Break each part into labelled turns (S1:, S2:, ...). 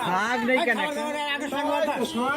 S1: শাক
S2: নেই কেন
S1: শাক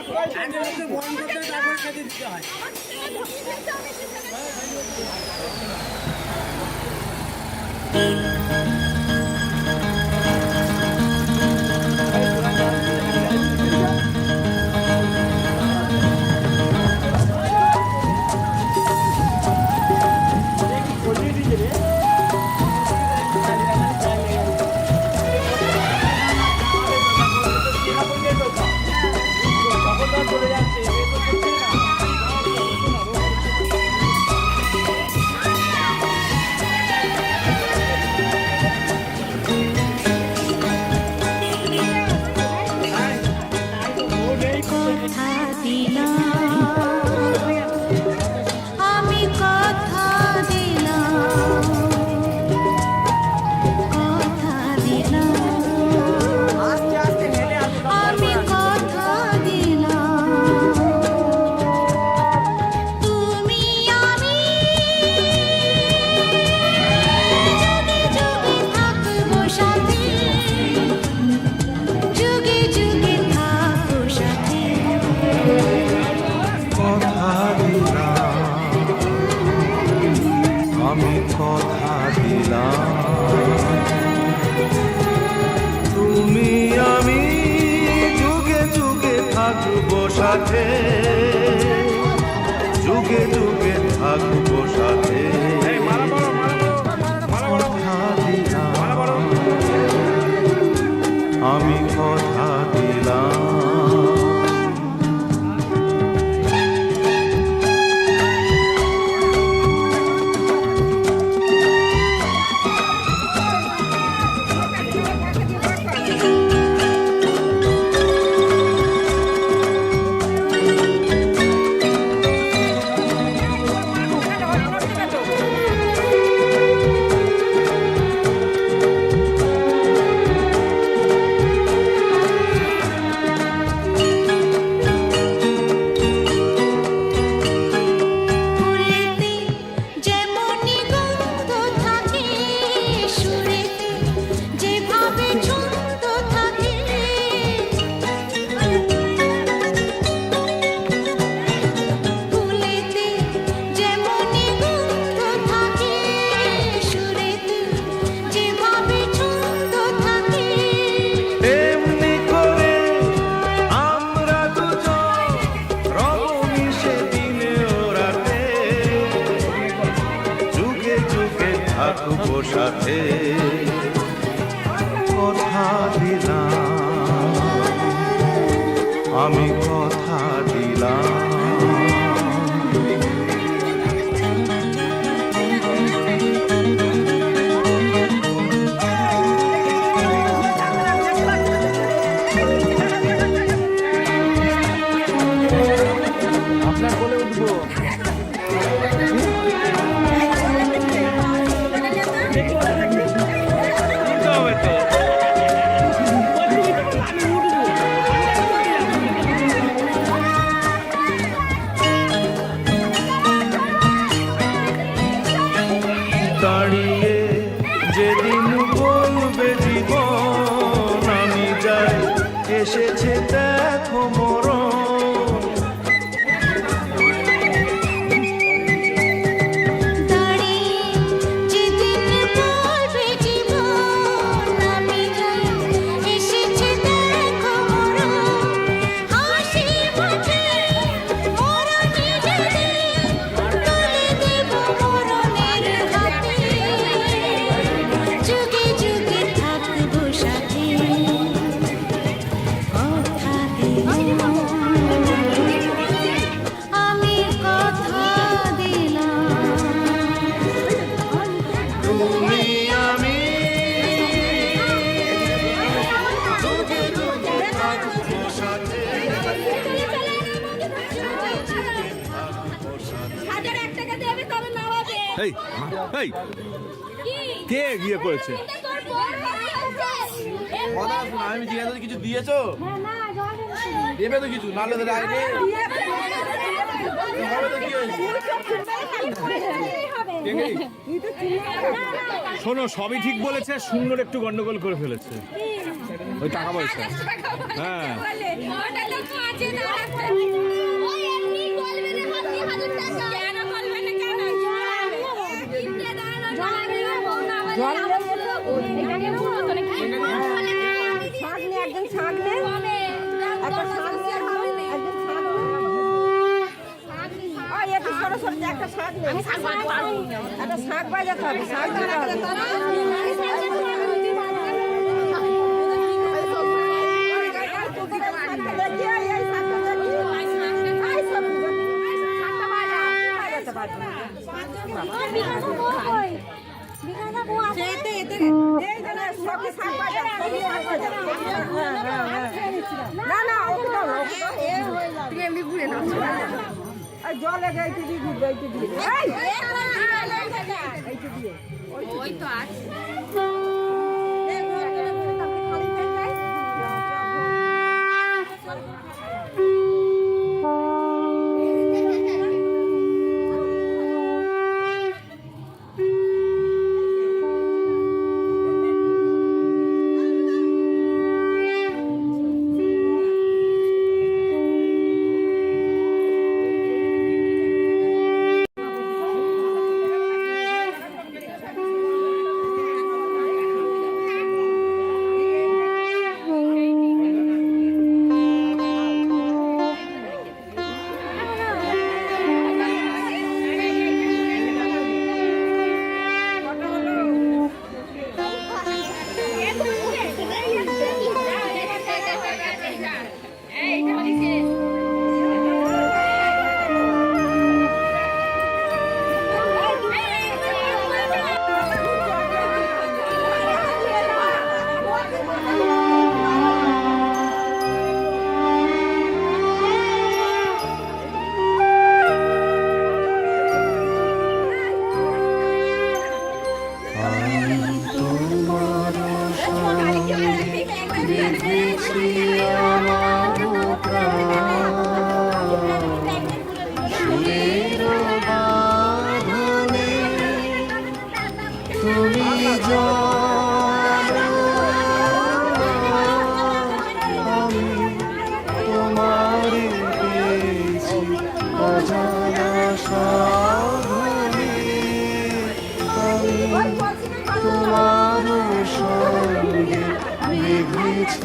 S1: que tú কিছু? না ধরে
S3: আসবে
S4: শোনো সবই ঠিক বলেছে সুন্দর একটু গন্ডগোল করে ফেলেছে। ওই টাকা পয়সা। হ্যাঁ।
S3: জল
S5: একটা শাক শাক না না ঘুরে না জলে গাইতে দিয়ে ঘুরবে এইটু দিয়ে
S3: ওই তো আছে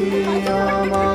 S6: Om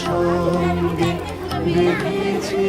S6: সঙ্গে
S7: দেখেছি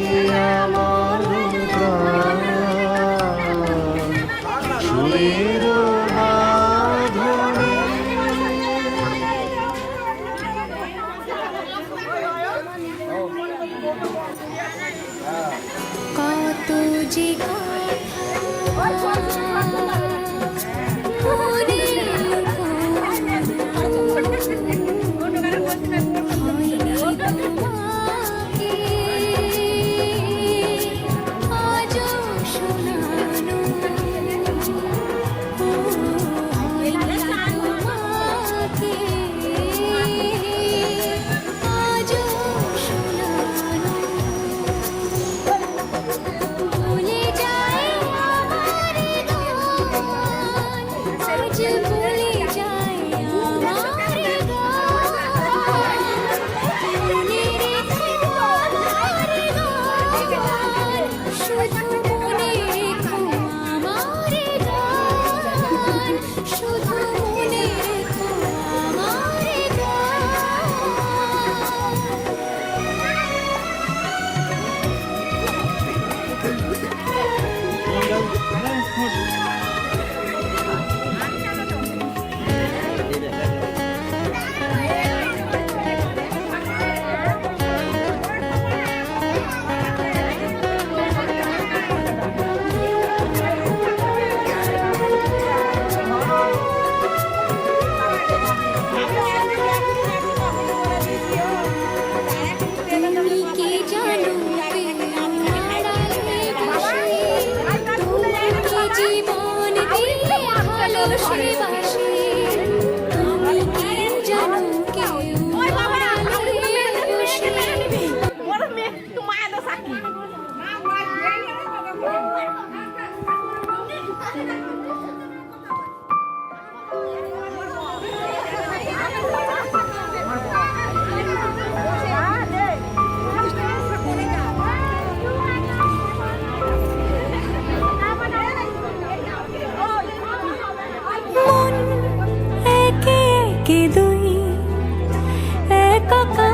S7: কাকা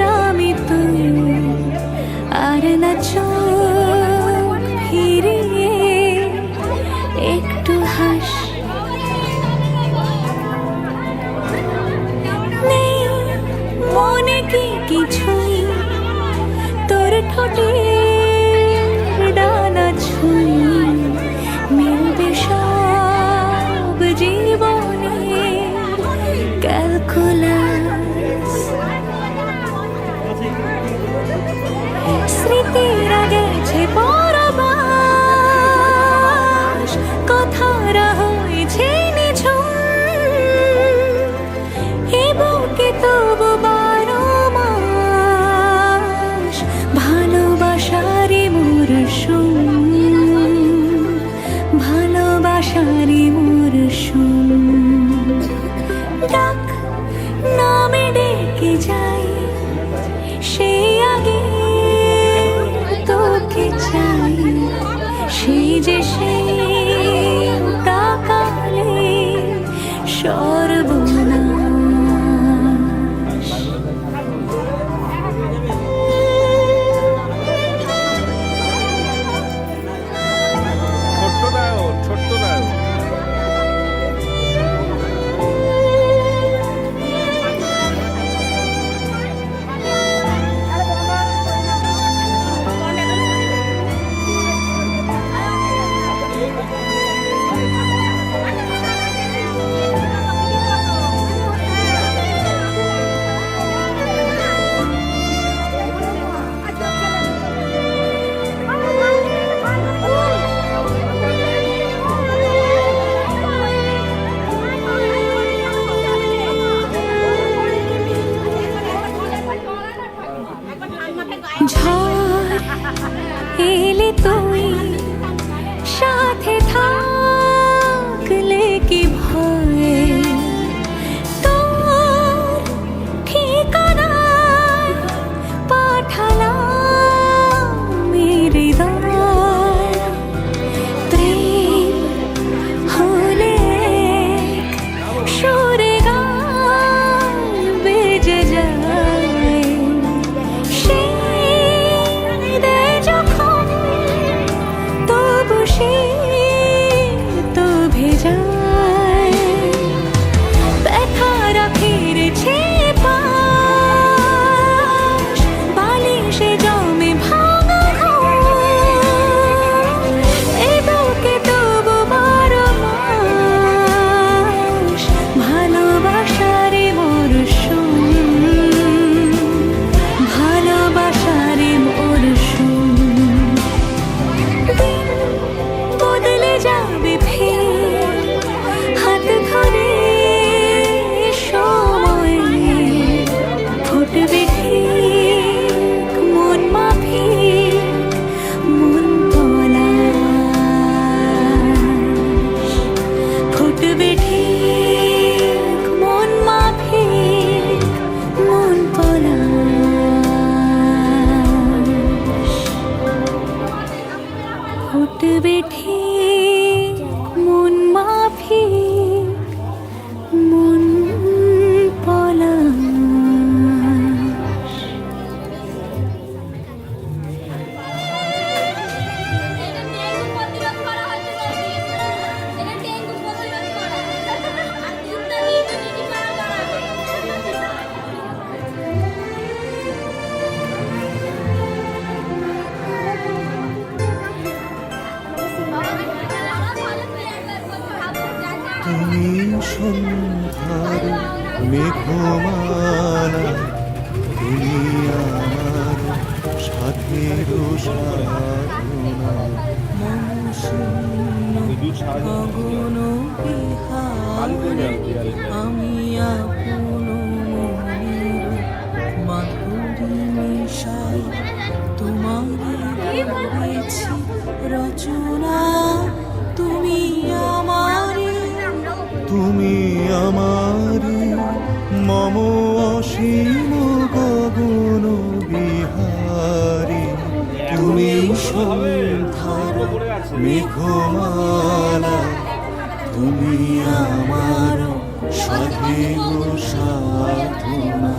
S7: রামি তুই আর না মরশুম মোর মরশুম। ডাক নামে
S6: তুমি সন্ধ্যার মেঘমালা তুমি আমার সাথের সাধনা
S5: গগন আমি আপন মাধুরী তোমার রচনা। আমার
S6: মম অসীম গগন বিহারি তুমি সন্ধার মেঘমালা তুমি আমার সাধে সাধনা।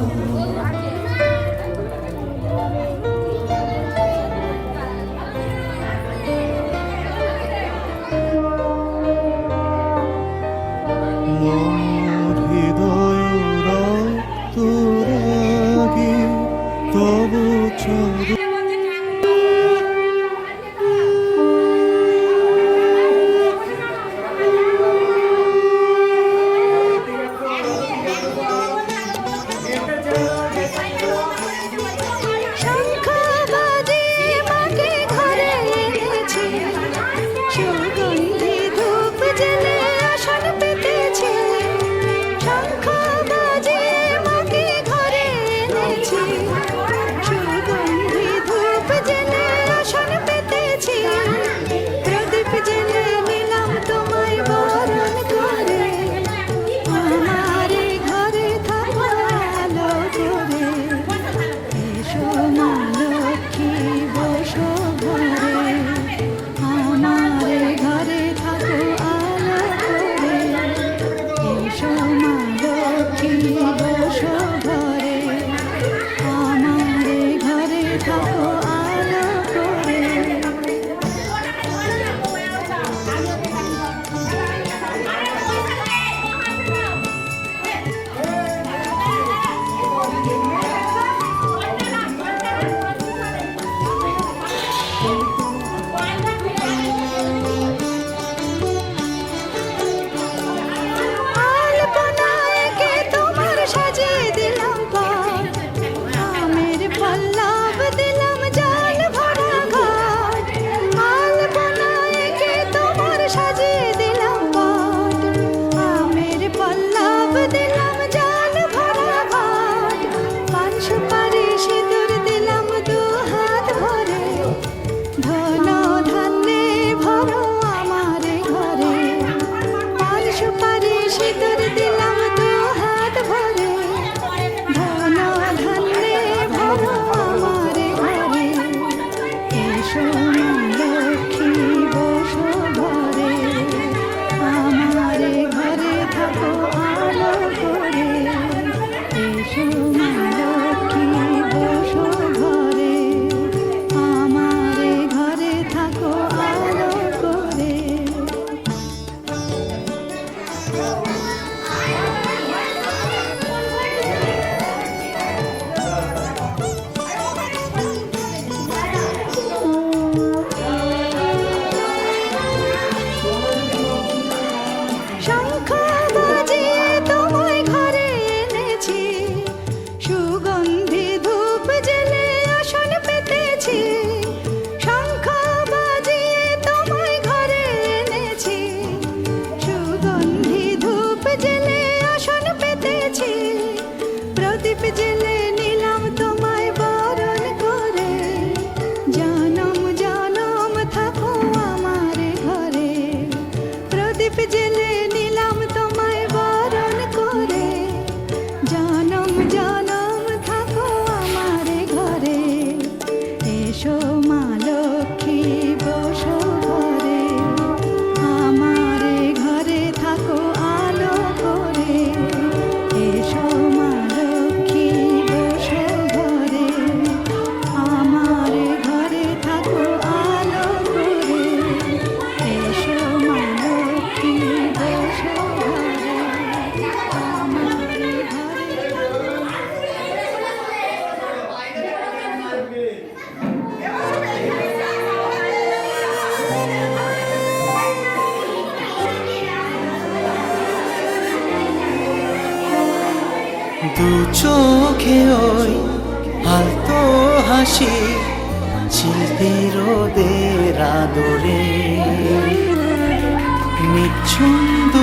S7: feed me, Jesus.
S5: চোখে ওই আলতো হাসি, শিল্পীর রোদের আদরে। নিচ্ছন্দ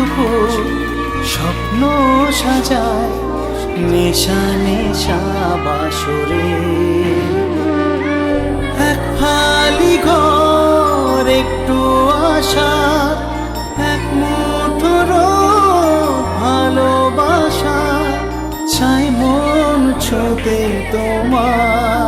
S5: স্বপ্ন সাজায় নেশা নেশা বাসরে। এক ফালি ঘর, একটু আশা হতে তোমার